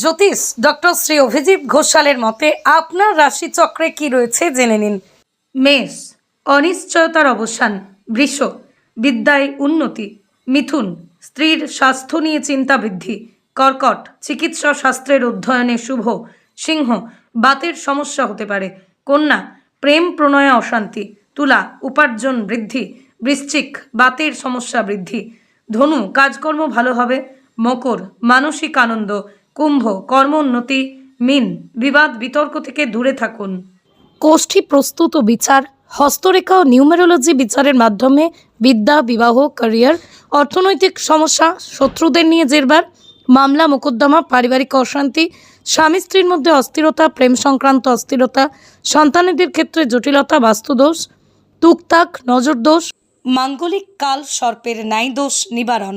জ্যোতিষ doctor Shri Abhijit ঘোষালের মতে আপনার রাশিচক্রে কি রয়েছে জেনে নিন। মেষ, অনিশ্চয়তার অবসান, বৃষ, বিদ্যায় উন্নতি, মিথুন, স্ত্রীর স্বাস্থ্য নিয়ে চিন্তা বৃদ্ধি, কর্কট, চিকিৎসা শাস্ত্রের অধ্যয়নে শুভ, সিংহ, বাতের সমস্যা হতে পারে, কন্যা, প্রেম প্রণয়ে অশান্তি, তুলা, উপার্জন বৃদ্ধি, বৃশ্চিক, বাতের সমস্যা বৃদ্ধি, ধনু, কাজকর্ম ভালো হবে, মকর, মানসিক আনন্দ কুম্ভ কর্মোন্নতি মিন, বিবাদ, বিতর্ক থেকে দূরে থাকুন। কোষ্ঠী প্রস্তুত ও বিচার, হস্তরেখা ও নিউমেরোলজি বিচারের মাধ্যমে বিদ্যা, বিবাহ, ক্যারিয়ার, অর্থনৈতিক সমস্যা, শত্রুদের নিয়ে জেরবার, মামলা, মোকদ্দমা, পারিবারিক অশান্তি, স্বামী স্ত্রীর মধ্যে অস্থিরতা, প্রেম সংক্রান্ত অস্থিরতা, সন্তানেদের ক্ষেত্রে জটিলতা, বাস্তুদোষ, তুকতাক, নজরদোষ, মাঙ্গলিক কাল, সর্পের ন্যায় দোষ নিবারণ।